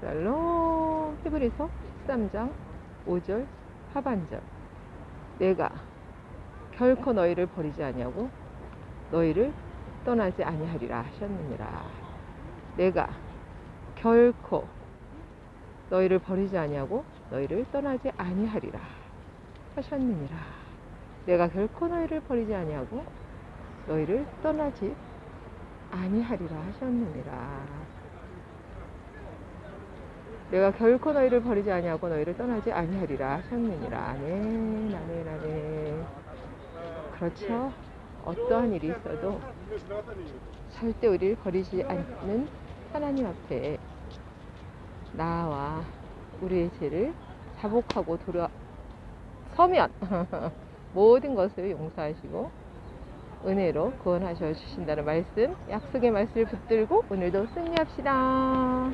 살롬 히브리서 13장 5절 하반절. 내가 결코 너희를 버리지 아니하고 너희를 떠나지 아니하리라 하셨느니라. 내가 결코 너희를 버리지 아니하고 너희를 떠나지 아니하리라 하셨느니라. 내가 결코 너희를 버리지 아니하고 너희를 떠나지 아니하리라 하셨느니라 내가 결코 너희를 버리지 아니하고 너희를 떠나지 아니하리라 하셨느니라. 아멘, 아멘, 아멘. 그렇죠. 어떠한 일이 있어도 절대 우리를 버리지 않는 하나님 앞에 나와 우리의 죄를 자복하고 돌아서면 모든 것을 용서하시고 은혜로 구원하셔 주신다는 말씀, 약속의 말씀을 붙들고 오늘도 승리합시다.